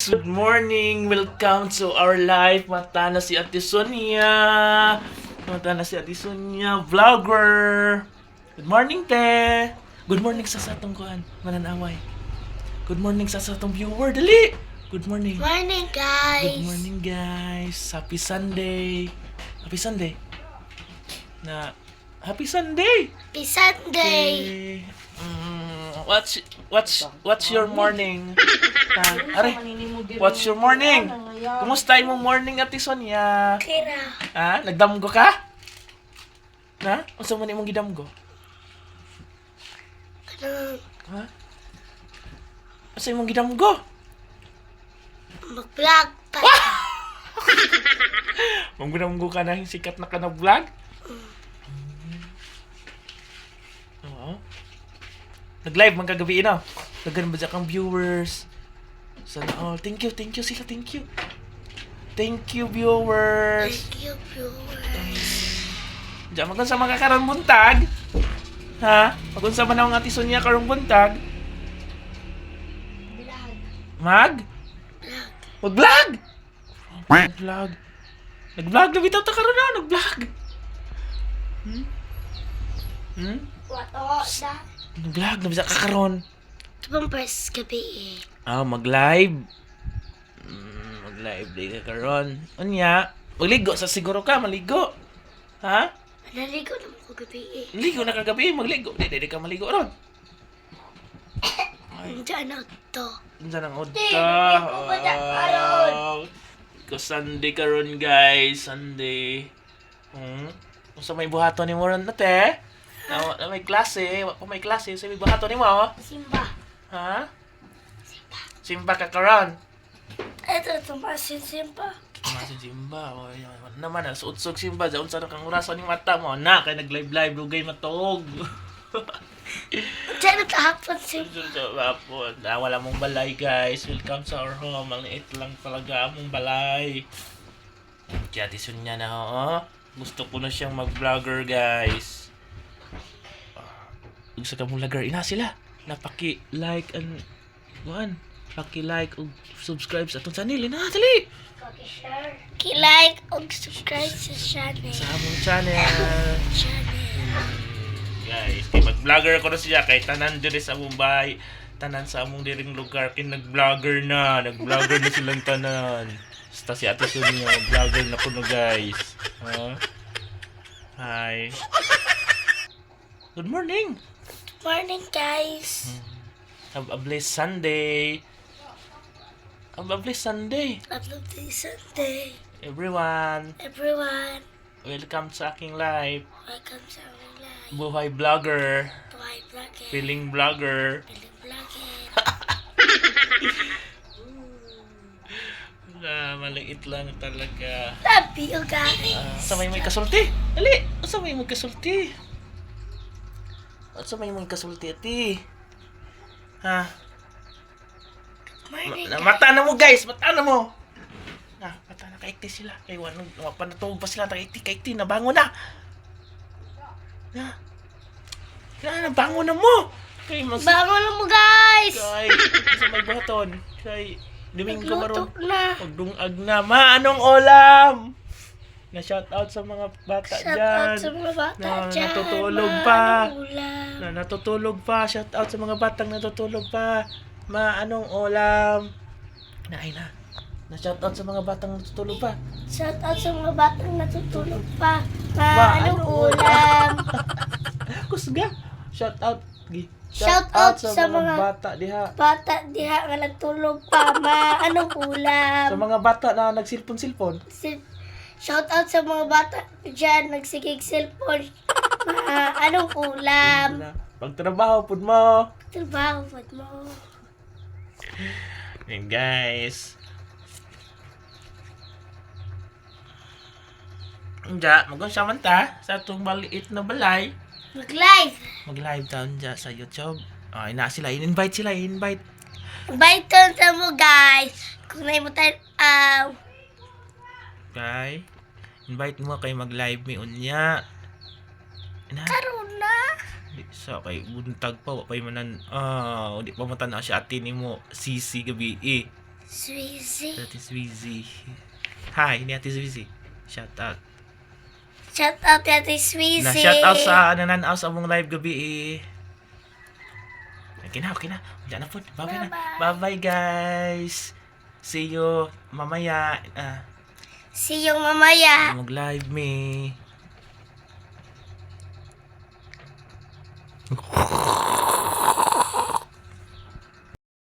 Good morning! Welcome to our live. Mata na si Ate Sonia. Mata na si Ate Sonia, vlogger. Good morning, te. Good morning sa satong kuan, mananaway. Good morning sa satong viewer, dali. Good morning. Morning, guys. Good morning, guys. Happy Sunday. Happy Sunday. Na Happy Sunday. Happy Sunday. Eh, mm, what's what's what's your morning? Ah, are, what's your morning? Kumusta imong morning Ate Sonia? Kira. Ha? Nagdamgo ka? Na? Unsa man imong gidamgo? Ano, Ha? Unsa imong gidamgo? mag-vlog pa. Mong gidamgo ka na sikat na ka na vlog? Oo. Nag-live man kagabi no? Dagan ba kang viewers? Sana all. Thank you, thank you sila, thank you. Thank you, viewers. Thank you, viewers. Diyan magun sa mga karong buntag. Ha? Magun sa manawang ati Sonia karong buntag. Vlog. Mag? Vlog. Mag-vlog! Mag-vlog. Nag-vlog na bitaw ta karon na, nag-vlog. Hmm? Hmm? Wato na. Nag-vlog na bisa ka karon. Ito bang first gabi eh. Ah, mag-live. Mm, mag-live di ka karon. Unya, magligo sa siguro ka, maligo. Ha? Naligo na mo gabi eh. Ligo na kagabi, magligo. Di, di, di ka maligo ron. Diyan na to. Diyan ang Di, udta. hindi ko ba na karon? Oh. Sunday karon guys, Sunday. Hmm. Unsa may buhaton ni mo ron na te? Na, na may klase, wa may klase, sa may buhaton ni mo. oh. Simba. Ha? Simba ka karon. Ito, tumasin Simba. Masin Simba, o yan naman, sa utsog Simba, sa unsa kang orasan ni mata mo, na, kay nag-live-live, lugay matog. Diyan na kahapon Simba. Ah, wala mong balay guys, welcome sa our home, maliit lang talaga among balay. Kaya tison niya na, oh. gusto ko na siyang mag-vlogger guys. Ug sa kamong vlogger, ina sila, napaki-like and, kuhan, paki-like ug subscribe sa atong channel, ina, dali! Ki-like o subscribe sa channel. Sa among channel. Channel. guys kay mag-vlogger ko na siya kay tanan diri sa bahay tanan sa among diring lugar kay nag-vlogger na nag-vlogger na silang tanan basta si Ate Sonia vlogger na kuno guys ha hi good morning Morning, guys. have a blessed Sunday have a blessed Sunday Upload this Sunday. everyone Everyone, welcome sa aking live welcome sa aming live. buhay vlogger Buhay Vlogger. feeling vlogger Piling Vlogger. Ah, maliit lang talaga. Love you, guys. Ah, sa may may kasulti. Dali, sa may may kasulti. At sa may may kasulti, ati. Ha? Ma- mata na mo, guys. Mata na mo. Na, mata na kaikti sila. Kay wanong panatawag pa sila. Kaikti, kaikti. Nabango na. Na. Na, nabango na mo. Kay mas... Bango na mo, guys. Kay, sa may baton. Kay, Domingo Nagluto maron. na. Pagdungag na. Ma, anong ulam? Na shout out sa mga bata Shout dyan. out sa mga bata Na dyan. natutulog pa. Na natutulog pa. Shout out sa mga batang natutulog pa. Ma, anong ulam? Na, ay na. Na shout out sa mga batang natutulog pa. Shout out sa mga batang natutulog pa. Ma, Ma, anong anong ulam? Kusga. Shout out. Gi. Shout out sa mga- bata diha. Bata diha nga nagtulog pa. Ma, anong ulam? Sa mga bata na nagsilpon-silpon. Si- Shout out sa mga bata dyan, nagsigig cellphone. Ma, anong ulam? Pagtrabaho pud mo. Trabaho pa mo. And guys. Nga, magun siya man ta sa itong maliit na balay. Mag-live. Mag-live down dyan sa YouTube. Ay, na sila. In-invite sila. In-invite. Bye to sa mo guys. Kung na mo tayo, ah, Okay? Invite mo kay mag-live mi unya. Na, karon na. di sa kay buntag pa wa pay manan ah di pa matan siya atin nimo sisi gabi eh. Swizzy. Ate Swizzy. Hi, ni Ate Swizzy. Shout out. Shout out kay Ate Swizzy. Na shout out sa nananaw sa among live gabi eh. Okay na, okay na. Wala na po. Bye-bye na. Bye-bye. Guys. See you mamaya. Ah, See you mamaya. mag-live me.